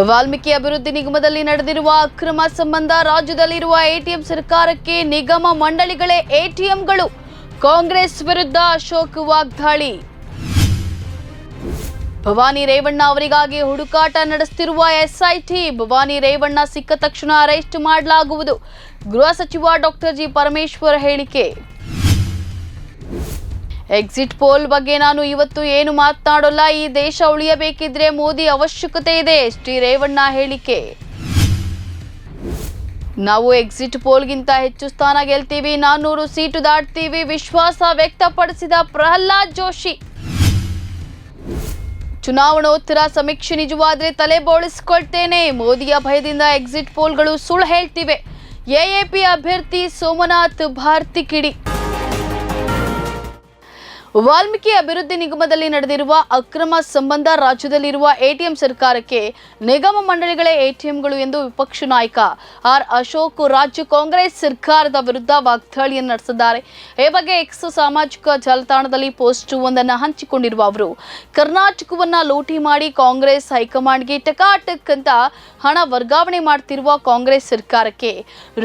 ವಾಲ್ಮೀಕಿ ಅಭಿವೃದ್ಧಿ ನಿಗಮದಲ್ಲಿ ನಡೆದಿರುವ ಅಕ್ರಮ ಸಂಬಂಧ ರಾಜ್ಯದಲ್ಲಿರುವ ಎಟಿಎಂ ಸರ್ಕಾರಕ್ಕೆ ನಿಗಮ ಮಂಡಳಿಗಳೇ ಎಟಿಎಂಗಳು. ಕಾಂಗ್ರೆಸ್ ವಿರುದ್ಧ ಅಶೋಕ್ ವಾಗ್ದಾಳಿ. ಭವಾನಿ ರೇವಣ್ಣ ಅವರಿಗಾಗಿ ಹುಡುಕಾಟ ನಡೆಸುತ್ತಿರುವ ಎಸ್ಐಟಿ, ಭವಾನಿ ರೇವಣ್ಣ ಸಿಕ್ಕ ತಕ್ಷಣ ಅರೆಸ್ಟ್ ಮಾಡಲಾಗುವುದು. ಗೃಹ ಸಚಿವ ಡಾಕ್ಟರ್ ಜಿ ಪರಮೇಶ್ವರ್ ಹೇಳಿಕೆ. ಎಕ್ಸಿಟ್ ಪೋಲ್ ಬಗ್ಗೆ ನಾನು ಇವತ್ತು ಏನು ಮಾತನಾಡೋಲ್ಲ? ಈ ದೇಶ ಉಳಿಯಬೇಕಿದ್ರೆ ಮೋದಿ ಅವಶ್ಯಕತೆ ಇದೆ. ಶ್ರೀ ರೇವಣ್ಣ ಹೇಳಿಕೆ. ನಾವು ಎಕ್ಸಿಟ್ ಪೋಲ್ಗಿಂತ ಹೆಚ್ಚು ಸ್ಥಾನ ಗೆಲ್ತೀವಿ ನಾನ್ನೂರು ಸೀಟು ದಾಟ್ತೀವಿ, ವಿಶ್ವಾಸ ವ್ಯಕ್ತಪಡಿಸಿದ ಪ್ರಹ್ಲಾದ್ ಜೋಶಿ. ಚುನಾವಣೋತ್ತರ ಸಮೀಕ್ಷೆ ನಿಜವಾದ್ರೆ ತಲೆ ಬೋಳಿಸಿಕೊಳ್ತೇನೆ. ಮೋದಿಯ ಭಯದಿಂದ ಎಕ್ಸಿಟ್ ಪೋಲ್ಗಳು ಸುಳ್ಳು ಹೇಳ್ತಿವೆ. ಎಎಪಿ ಅಭ್ಯರ್ಥಿ ಸೋಮನಾಥ್ ಭಾರತಿ ಕಿಡಿ. ವಾಲ್ಮೀಕಿ ಅಭಿವೃದ್ಧಿ ನಿಗಮದಲ್ಲಿ ನಡೆದಿರುವ ಅಕ್ರಮ ಸಂಬಂಧ ರಾಜ್ಯದಲ್ಲಿರುವ ಎಟಿಎಂ ಸರ್ಕಾರಕ್ಕೆ ನಿಗಮ ಮಂಡಳಿಗಳೇ ಎಟಿಎಂಗಳು ಎಂದು ವಿಪಕ್ಷ ನಾಯಕ ಆರ್ ಅಶೋಕ್ ರಾಜ್ಯ ಕಾಂಗ್ರೆಸ್ ಸರ್ಕಾರದ ವಿರುದ್ಧ ವಾಗ್ದಾಳಿಯನ್ನು ನಡೆಸಿದ್ದಾರೆ. ಈ ಬಗ್ಗೆ ಎಕ್ಸ್ ಸಾಮಾಜಿಕ ಜಾಲತಾಣದಲ್ಲಿ ಪೋಸ್ಟ್ ಒಂದನ್ನು ಹಂಚಿಕೊಂಡಿರುವ ಅವರು, ಕರ್ನಾಟಕವನ್ನ ಲೂಟಿ ಮಾಡಿ ಕಾಂಗ್ರೆಸ್ ಹೈಕಮಾಂಡ್ಗೆ ಟಕಾಟಕ್ ಅಂತ ಹಣ ವರ್ಗಾವಣೆ ಮಾಡ್ತಿರುವ ಕಾಂಗ್ರೆಸ್ ಸರ್ಕಾರಕ್ಕೆ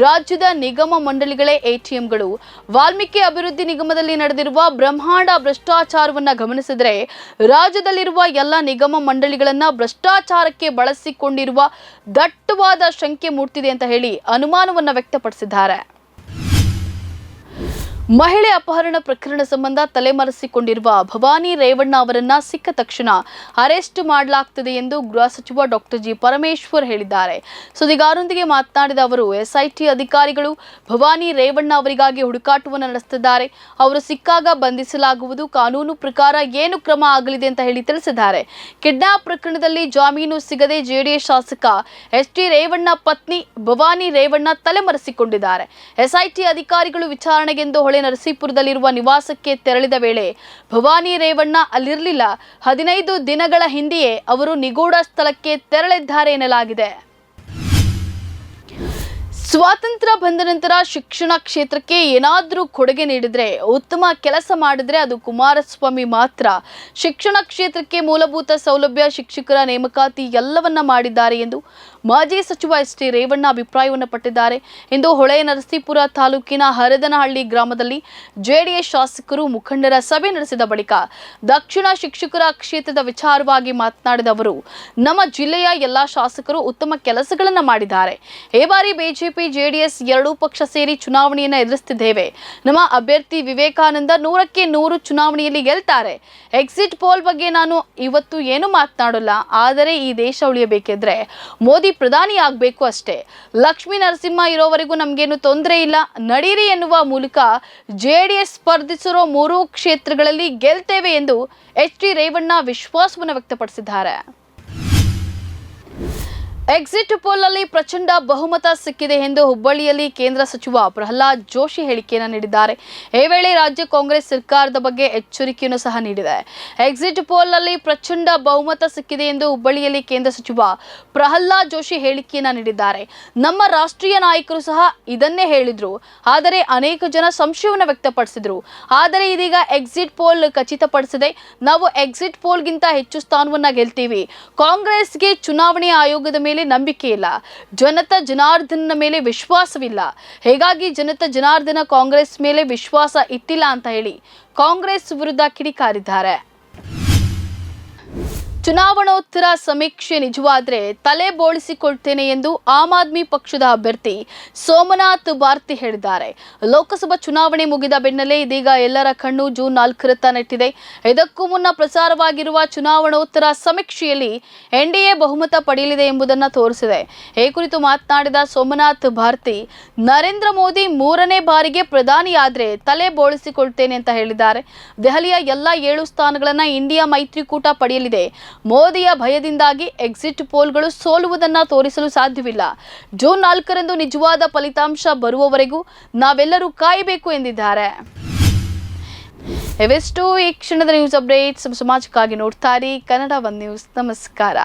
ರಾಜ್ಯದ ನಿಗಮ ಮಂಡಳಿಗಳೇ ಎಟಿಎಂಗಳು. ವಾಲ್ಮೀಕಿ ಅಭಿವೃದ್ಧಿ ನಿಗಮದಲ್ಲಿ ನಡೆದಿರುವ ಬ್ರಹ್ಮಾಂಡ ಭ್ರಷ್ಟಾಚಾರವನ್ನ ಗಮನಿಸಿದರೆ ರಾಜ್ಯದಲ್ಲಿರುವ ಎಲ್ಲ ನಿಗಮ ಮಂಡಳಿಗಳನ್ನ ಭ್ರಷ್ಟಾಚಾರಕ್ಕೆ ಬಳಸಿಕೊಂಡಿರುವ ದಟ್ಟವಾದ ಶಂಕೆ ಮೂಡ್ತಿದೆ ಅಂತ ಹೇಳಿ ಅನುಮಾನವನ್ನ ವ್ಯಕ್ತಪಡಿಸಿದ್ದಾರೆ. ಮಹಿಳೆ ಅಪಹರಣ ಪ್ರಕರಣ ಸಂಬಂಧ ತಲೆಮರೆಸಿಕೊಂಡಿರುವ ಭವಾನಿ ರೇವಣ್ಣ ಅವರನ್ನ ಸಿಕ್ಕ ತಕ್ಷಣ ಅರೆಸ್ಟ್ ಮಾಡಲಾಗ್ತದೆ ಎಂದು ಗೃಹ ಸಚಿವ ಡಾಕ್ಟರ್ ಜಿ ಪರಮೇಶ್ವರ್ ಹೇಳಿದ್ದಾರೆ. ಸುದ್ದಿಗಾರರೊಂದಿಗೆ ಮಾತನಾಡಿದ ಅವರು, ಎಸ್ಐಟಿ ಅಧಿಕಾರಿಗಳು ಭವಾನಿ ರೇವಣ್ಣ ಅವರಿಗಾಗಿ ಹುಡುಕಾಟವನ್ನು ನಡೆಸುತ್ತಿದ್ದಾರೆ. ಅವರು ಸಿಕ್ಕಾಗ ಬಂಧಿಸಲಾಗುವುದು. ಕಾನೂನು ಪ್ರಕಾರ ಏನು ಕ್ರಮ ಆಗಲಿದೆ ಅಂತ ಹೇಳಿ ತಿಳಿಸಿದ್ದಾರೆ. ಕಿಡ್ನಾಪ್ ಪ್ರಕರಣದಲ್ಲಿ ಜಾಮೀನು ಸಿಗದೆ ಜೆಡಿಎಸ್ ಶಾಸಕ ಎಸ್ ಟಿ ರೇವಣ್ಣ ಪತ್ನಿ ಭವಾನಿ ರೇವಣ್ಣ ತಲೆಮರೆಸಿಕೊಂಡಿದ್ದಾರೆ. ಎಸ್ಐಟಿ ಅಧಿಕಾರಿಗಳು ವಿಚಾರಣೆಗೆಂದು ಹೊಳೆ ನರಸೀಪುರದಲ್ಲಿರುವ ನಿವಾಸಕ್ಕೆ ತೆರಳಿದ ವೇಳೆ ಭವಾನಿ ರೇವಣ್ಣ ಅಲ್ಲಿರಲಿಲ್ಲ. ಹದಿನೈದು ದಿನಗಳ ಹಿಂದೆಯೇ ಅವರು ನಿಗೂಢ ಸ್ಥಳಕ್ಕೆ ತೆರಳಿದ್ದಾರೆ ಎನ್ನಲಾಗಿದೆ. ಸ್ವಾತಂತ್ರ್ಯ ಬಂದ ನಂತರ ಶಿಕ್ಷಣ ಕ್ಷೇತ್ರಕ್ಕೆ ಏನಾದರೂ ಕೊಡುಗೆ ನೀಡಿದರೆ, ಉತ್ತಮ ಕೆಲಸ ಮಾಡಿದರೆ ಅದು ಕುಮಾರಸ್ವಾಮಿ ಮಾತ್ರ. ಶಿಕ್ಷಣ ಕ್ಷೇತ್ರಕ್ಕೆ ಮೂಲಭೂತ ಸೌಲಭ್ಯ, ಶಿಕ್ಷಕರ ನೇಮಕಾತಿ ಎಲ್ಲವನ್ನ ಮಾಡಿದ್ದಾರೆ ಎಂದು ಮಾಜಿ ಸಚಿವ ಎಸ್ ಟಿ ರೇವಣ್ಣ ಅಭಿಪ್ರಾಯವನ್ನು ಪಟ್ಟಿದ್ದಾರೆ. ಇಂದು ಹೊಳೆ ನರಸೀಪುರ ತಾಲೂಕಿನ ಹರದನಹಳ್ಳಿ ಗ್ರಾಮದಲ್ಲಿ ಜೆಡಿಎಸ್ ಶಾಸಕರು ಮುಖಂಡರ ಸಭೆ ನಡೆಸಿದ ಬಳಿಕ ದಕ್ಷಿಣ ಶಿಕ್ಷಕರ ಕ್ಷೇತ್ರದ ವಿಚಾರವಾಗಿ ಮಾತನಾಡಿದ ಅವರು, ನಮ್ಮ ಜಿಲ್ಲೆಯ ಎಲ್ಲಾ ಶಾಸಕರು ಉತ್ತಮ ಕೆಲಸಗಳನ್ನು ಮಾಡಿದ್ದಾರೆ. ಈ ಬಾರಿ ಬಿಜೆಪಿ ಜೆಡಿಎಸ್ ಎರಡೂ ಪಕ್ಷ ಸೇರಿ ಚುನಾವಣೆಯನ್ನು ಎದುರಿಸುತ್ತಿದ್ದೇವೆ ನಮ್ಮ ಅಭ್ಯರ್ಥಿ ವಿವೇಕಾನಂದ ನೂರಕ್ಕೆ ನೂರು ಚುನಾವಣೆಯಲ್ಲಿ ಗೆಲ್ತಾರೆ. ಎಕ್ಸಿಟ್ ಪೋಲ್ ಬಗ್ಗೆ ನಾನು ಇವತ್ತು ಏನು ಮಾತನಾಡಲ್ಲ. ಆದರೆ ಈ ದೇಶ ಉಳಿಯಬೇಕಿದ್ರೆ ಮೋದಿ ಪ್ರಧಾನಿ ಆಗಬೇಕು ಅಷ್ಟೇ. ಲಕ್ಷ್ಮೀ ನರಸಿಂಹ ಇರೋವರೆಗೂ ನಮಗೇನು ತೊಂದರೆ ಇಲ್ಲ. ನಡೀರಿ ಎನ್ನುವ ಮೂಲಕ ಜೆಡಿಎಸ್ ಸ್ಪರ್ಧಿಸಿರೋ ಮೂರೂ ಕ್ಷೇತ್ರಗಳಲ್ಲಿ ಗೆಲ್ತೇವೆ ಎಂದು ಎಚ್ ಡಿ ರೇವಣ್ಣ ವಿಶ್ವಾಸವನ್ನು ವ್ಯಕ್ತಪಡಿಸಿದ್ದಾರೆ. ಎಕ್ಸಿಟ್ ಪೋಲ್ನಲ್ಲಿ ಪ್ರಚಂಡ ಬಹುಮತ ಸಿಕ್ಕಿದೆ ಎಂದು ಹುಬ್ಬಳ್ಳಿಯಲ್ಲಿ ಕೇಂದ್ರ ಸಚಿವ ಪ್ರಹ್ಲಾದ್ ಜೋಶಿ ಹೇಳಿಕೆಯನ್ನು ನೀಡಿದ್ದಾರೆ. ಈ ವೇಳೆ ರಾಜ್ಯ ಕಾಂಗ್ರೆಸ್ ಸರ್ಕಾರದ ಬಗ್ಗೆ ಎಚ್ಚರಿಕೆಯನ್ನು ಸಹ ನೀಡಿದೆ. ಎಕ್ಸಿಟ್ ಪೋಲ್ನಲ್ಲಿ ಪ್ರಚಂಡ ಬಹುಮತ ಸಿಕ್ಕಿದೆ ಎಂದು ಹುಬ್ಬಳ್ಳಿಯಲ್ಲಿ ಕೇಂದ್ರ ಸಚಿವ ಪ್ರಹ್ಲಾದ್ ಜೋಶಿ ಹೇಳಿಕೆಯನ್ನು ನೀಡಿದ್ದಾರೆ. ನಮ್ಮ ರಾಷ್ಟ್ರೀಯ ನಾಯಕರು ಸಹ ಇದನ್ನೇ ಹೇಳಿದ್ರು. ಆದರೆ ಅನೇಕ ಜನ ಸಂಶಯವನ್ನು ವ್ಯಕ್ತಪಡಿಸಿದ್ರು. ಆದರೆ ಇದೀಗ ಎಕ್ಸಿಟ್ ಪೋಲ್ ಖಚಿತಪಡಿಸಿದೆ. ನಾವು ಎಕ್ಸಿಟ್ ಪೋಲ್ಗಿಂತ ಹೆಚ್ಚು ಸ್ಥಾನವನ್ನು ಗೆಲ್ತೀವಿ. ಕಾಂಗ್ರೆಸ್ಗೆ ಚುನಾವಣೆ ಆಯೋಗದ ಮೇಲೆ ನಂಬಿಕೆ ಇಲ್ಲ. ಜನತಾ ಜನಾರ್ದನ ಮೇಲೆ ವಿಶ್ವಾಸವಿಲ್ಲ. ಹೇಗಾಗಿ ಜನತಾ ಜನಾರ್ದನ ಕಾಂಗ್ರೆಸ್ ಮೇಲೆ ವಿಶ್ವಾಸ ಇಟ್ಟಿಲ್ಲ ಅಂತ ಹೇಳಿ ಕಾಂಗ್ರೆಸ್ ವಿರುದ್ಧ ಕಿಡಿಕಾರಿದ್ದಾರೆ. ಚುನಾವಣೋತ್ತರ ಸಮೀಕ್ಷೆ ನಿಜವಾದ್ರೆ ತಲೆ ಬೋಳಿಸಿಕೊಳ್ತೇನೆ ಎಂದು ಆಮ್ ಆದ್ಮಿ ಪಕ್ಷದ ಅಭ್ಯರ್ಥಿ ಸೋಮನಾಥ್ ಭಾರತಿ ಹೇಳಿದ್ದಾರೆ. ಲೋಕಸಭಾ ಚುನಾವಣೆ ಮುಗಿದ ಬೆನ್ನಲ್ಲೇ ಇದೀಗ ಎಲ್ಲರ ಕಣ್ಣು ಜೂನ್ ನಾಲ್ಕರತ್ತ ನೆಟ್ಟಿದೆ. ಇದಕ್ಕೂ ಮುನ್ನ ಪ್ರಸಾರವಾಗಿರುವ ಚುನಾವಣೋತ್ತರ ಸಮೀಕ್ಷೆಯಲ್ಲಿ ಎನ್ಡಿಎ ಬಹುಮತ ಪಡೆಯಲಿದೆ ಎಂಬುದನ್ನು ತೋರಿಸಿದೆ. ಈ ಕುರಿತು ಮಾತನಾಡಿದ ಸೋಮನಾಥ್ ಭಾರತಿ, ನರೇಂದ್ರ ಮೋದಿ ಮೂರನೇ ಬಾರಿಗೆ ಪ್ರಧಾನಿಯಾದ್ರೆ ತಲೆ ಬೋಳಿಸಿಕೊಳ್ತೇನೆ ಅಂತ ಹೇಳಿದ್ದಾರೆ. ದೆಹಲಿಯ ಎಲ್ಲ ಏಳು ಸ್ಥಾನಗಳನ್ನ ಇಂಡಿಯಾ ಮೈತ್ರಿಕೂಟ ಪಡೆಯಲಿದೆ. ಮೋದಿಯ ಭಯದಿಂದಾಗಿ ಎಕ್ಸಿಟ್ ಪೋಲ್ಗಳು ಸೋಲುವುದನ್ನ ತೋರಿಸಲು ಸಾಧ್ಯವಿಲ್ಲ. ಜೂನ್ ನಾಲ್ಕರಂದು ನಿಜವಾದ ಫಲಿತಾಂಶ ಬರುವವರೆಗೂ ನಾವೆಲ್ಲರೂ ಕಾಯಬೇಕು ಎಂದಿದ್ದಾರೆ. ಇವೆಷ್ಟು. ಈ ಕ್ಷಣದ ನ್ಯೂಸ್ ಅಪ್ಡೇಟ್ಸ್ ಸಮಾಜಕ್ಕಾಗಿ ನೋಡ್ತಾರೆ ಕನ್ನಡ ಒನ್ ನ್ಯೂಸ್. ನಮಸ್ಕಾರ.